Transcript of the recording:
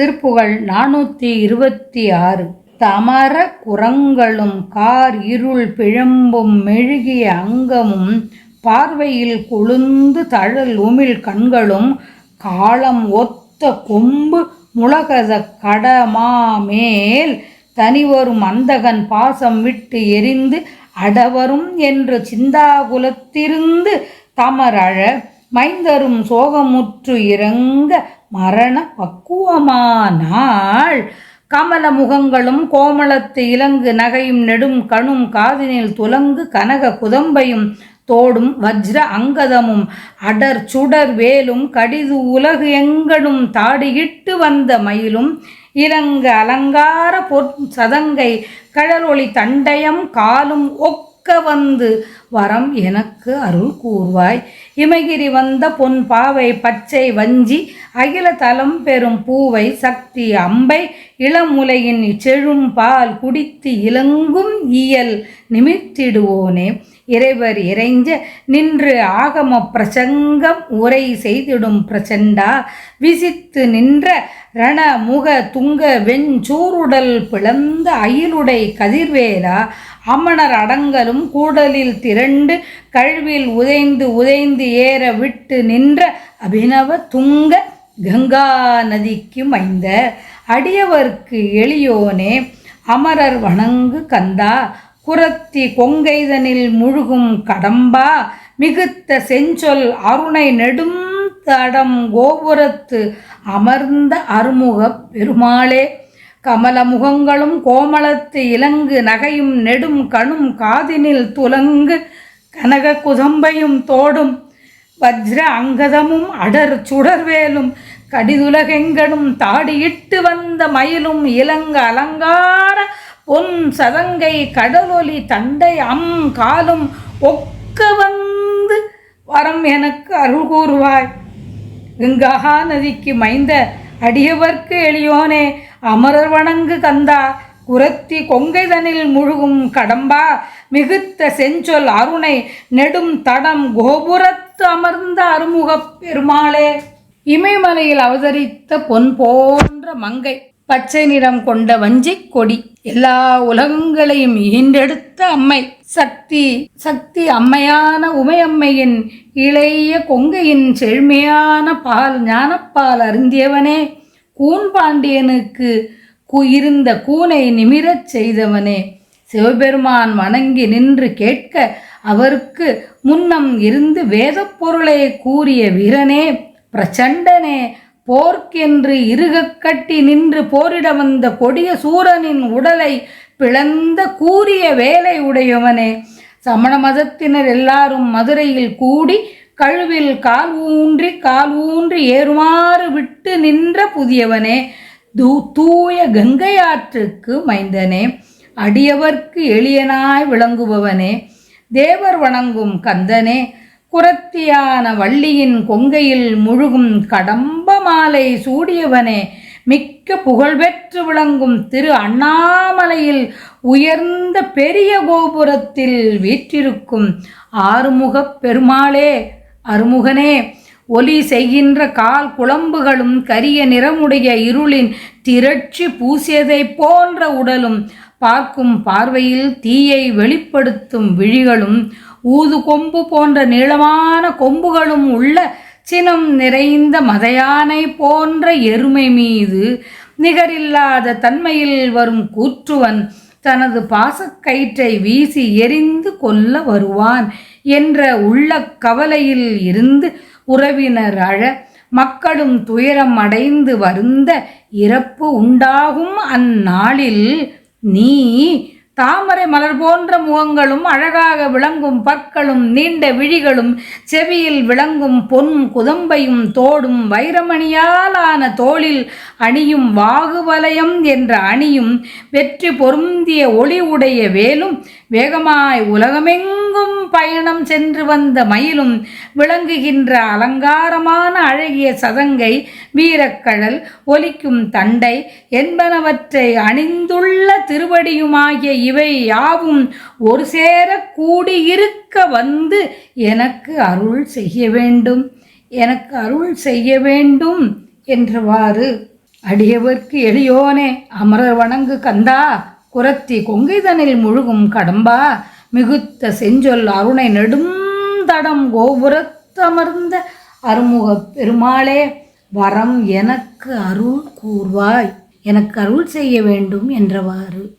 திருப்புகழ் நானூற்றி இருபத்தி ஆறு. தமர குரங்களும் கார் இருள் பிழம்பும் மெழுகிய அங்கமும் பார்வையில் கொழுந்து தழல் உமிழ் கண்களும் காலம் ஒத்த கொம்பு முழகத கடமாமேல் தனிவரும் அந்தகன் பாசம் விட்டு எரிந்து அடவரும் என்று சிந்தாகுலத்திருந்து தமரழ மைந்தரும் சோகமுற்று இறங்க மரண பக்குவமானாள் கமல முகங்களும் கோமளத்து இலங்கு நகையும் நெடும் கணும் காதினில் துலங்கு கனக குதம்பையும் தோடும் வஜ்ர அங்கதமும். அடர் சுடர் வேலும் கடிது உலகு எங்கடும் தாடியிட்டு வந்த மயிலும் இலங்க அலங்கார பொற் சதங்கை. கழலொளி தண்டயம் காலும் ஒக் வந்து வரம் எனக்கு அருள் கூர்வாய் இமகிரி வந்த பொன் பாவை பச்சை வஞ்சி அகில தலம் பெறும் பூவை சக்தி அம்பை இளமுலையின் செழும் பால் குடித்து இலங்கும் இயல் நிமித்திடுவோனே இறைவர் இறைஞ்ச நின்று ஆகம பிரசங்கம் உரை செய்திடும் பிரச்சண்டா விசித்து நின்ற ரண முக துங்க வெஞ்சூருடல் பிளந்த அயிலுடை கதிர்வேலா அமணர் அடங்கலும் கூடலில் திரண்டு கழுவில் உதைந்து உதைந்து ஏற விட்டு நின்ற அபினவ துங்க கங்கா நதிக்கு மைந்த அடியவர்க்கு எளியோனே அமரர் வணங்கு கந்தா குரத்தி கொங்கைதனில் முழுகும் கடம்பா மிகுத்த செஞ்சொல் அருணை நெடும் தடம் கோபுரத்து அமர்ந்த அருமுகப் பெருமாளே. கமல முகங்களும் கோமளத்து இலங்கு நகையும் நெடும் கணும் காதினில் துலங்கு கனக குதம்பையும் தோடும். வஜ்ர அங்கதமும் அடர் சுடர்வேலும் கடிதுலகெங்கடும் தாடியிட்டு வந்த மயிலும் இலங்க அலங்கார பொன் சதங்கை கடலொலி தண்டை அம் காலும் ஒக்க வந்து வரம் எனக்கு அருள் கூறுவாய். கங்கா நதிக்கு மைந்த அடியவர்க்கு எளியோனே அமரர் வணங்கு கந்தா குரத்தி கொங்கைதனில் முழுகும் கடம்பா மிகுத்த செஞ்சொல் அருணை நெடும் தடம் கோபுரத்து அமர்ந்த அருமுகப் பெருமாளே. இமயமலையில் அவதரித்த பொன் போன்ற மங்கை பச்சை நிறம் கொண்ட வஞ்சிக் கொடி எல்லா உலகங்களையும் ஈண்டெடுத்த அம்மை. சக்தி சக்தி அம்மையான உமையம்மையின் இளைய கொங்கையின் செழுமையான பால் ஞானப்பால் அருந்தியவனே. கூன் பாண்டியனுக்கு கு இருந்த கூனை நிமிரச் செய்தவனே. சிவபெருமான் வணங்கி நின்று கேட்க அவருக்கு முன்னம் இருந்து வேதப் பொருளை கூறிய வீரனே பிரச்சண்டனே போர்க்கென்று இருகக் கட்டி நின்று போரிட வந்த கொடிய சூரனின் உடலை பிளந்த கூறிய வேலை உடையவனே. சமண மதத்தினர் எல்லாரும் மதுரையில் கூடி கழுவில் கால் ஊன்றி கால் ஊன்றி ஏறுமாறு விட்டு நின்ற புதியவனே. தூ தூய கங்கையாற்றுக்கு மைந்தனே. அடியவர்க்கு எளியனாய் விளங்குபவனே. தேவர் வணங்கும் கந்தனே. குரத்தியான வள்ளியின் கொங்கையில் முழுகும் கடம்ப மாலை சூடியவனே. மிக்க புகழ்பெற்று விளங்கும் திரு அண்ணாமலையில் உயர்ந்த பெரிய கோபுரத்தில் வீற்றிருக்கும் ஆறுமுகப் பெருமாளே அருமுகனே ஒலி செய்கின்ற கால் குழம்புகளும் கரிய நிறமுடைய இருளின் திரட்சி பூசியதைப் போன்ற உடலும் பார்க்கும் பார்வையில் தீயை வெளிப்படுத்தும் விழிகளும் ஊது கொம்பு போன்ற நீளமான கொம்புகளும் உள்ள சினம் நிறைந்த மதையானை போன்ற எருமை மீது நிகரில்லாத தன்மையில் வரும் கூற்றுவன் தனது பாசக்கயிற்றை வீசி எரிந்து கொல்ல வருவான் என்ற உள்ள கவலையில் இருந்து உறவினர் அழ மக்களும் துயரம் அடைந்து வருந்த இறப்பு உண்டாகும் அந்நாளில் நீ தாமரை மலர் போன்ற முகங்களும் அழகாக விளங்கும் பற்களும் நீண்ட விழிகளும் செவியில் விளங்கும் பொன் குதம்பையும் தோடும் வைரமணியாலான தோளில் அணியும் வாகுவலயம் என்ற அணியும் வெற்றி பொருந்திய ஒளி உடைய வேலும் வேகமாய் உலகமெங்கும் பயணம் சென்று வந்த மயிலும் விளங்குகின்ற அலங்காரமான அழகிய சதங்கை வீரக்கழல் ஒலிக்கும் தண்டை என்பனவற்றை அணிந்துள்ள திருவடியுமாகிய இவை யாவும் ஒரு சேர கூடியிருக்க வந்து எனக்கு அருள் செய்ய வேண்டும். எனக்கு அருள் செய்ய வேண்டும் என்றவாறு அடியவர்க்கு எளியோனே அமரர் வணங்கு கந்தா. குரத்தி கொங்கைதனில் முழுகும் கடம்பா மிகுத்த செஞ்சொல் அருணை நெடுந்தடம் கோபுரத்தமர்ந்த அருமுகப் பெருமாளே வரம் எனக்கு அருள் கூர்வாய். எனக்கு அருள் செய்ய வேண்டும் என்றவாறு.